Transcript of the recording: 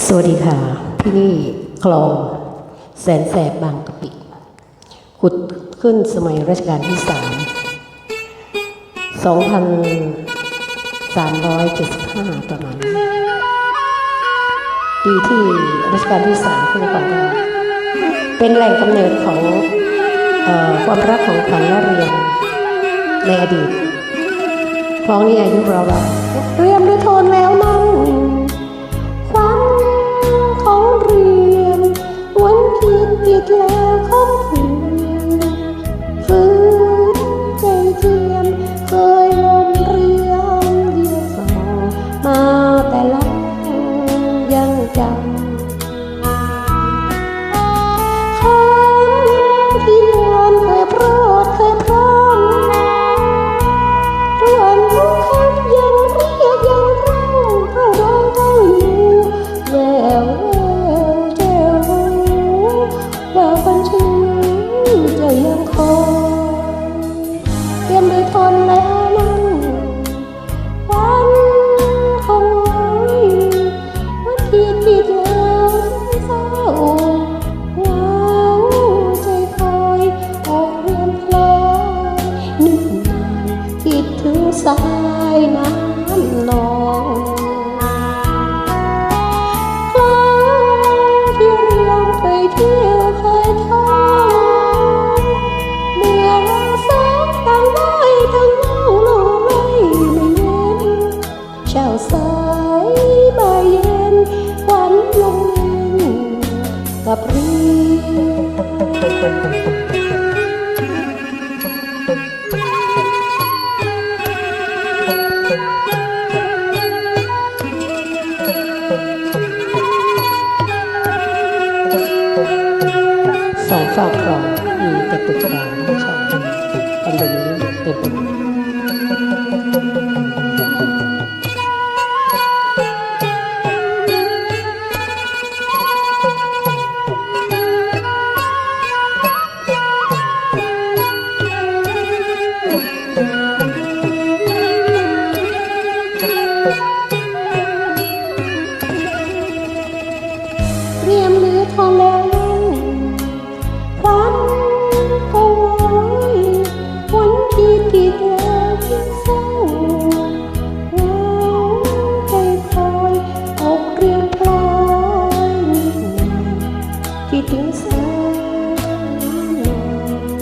สวัสดีค่ะ ที่นี่คลอง แสนแสบบางกะปิขุดขึ้นสมัยรัชกาลที่สาม2,375ประมาณนั้ปีที่รัชกาลที่สามขึ้นก่อนได้เป็นแหล่งกำเนิดของออความรักของขวัญและเรียนในอดีตคลองนี้อายุเราแบบเรียมด้วยทนแล้ว ดแล้วคำคืนฟื้นใจเทียม เคยลมเรียมเดียวสองมาแต่ลังยังจำ สายน้ำนองครั้งที่เรียมเคยเที่ยวเคยท่องเมื่อเราสองต่างได้ทั้งเล่าโลไล่ไม่เว้นเช้าสายบ่ายเย็นวันลงเล่นกับเร สองฝากคลองมีแต่ตึกรา คิดถึงสายน้ำนอง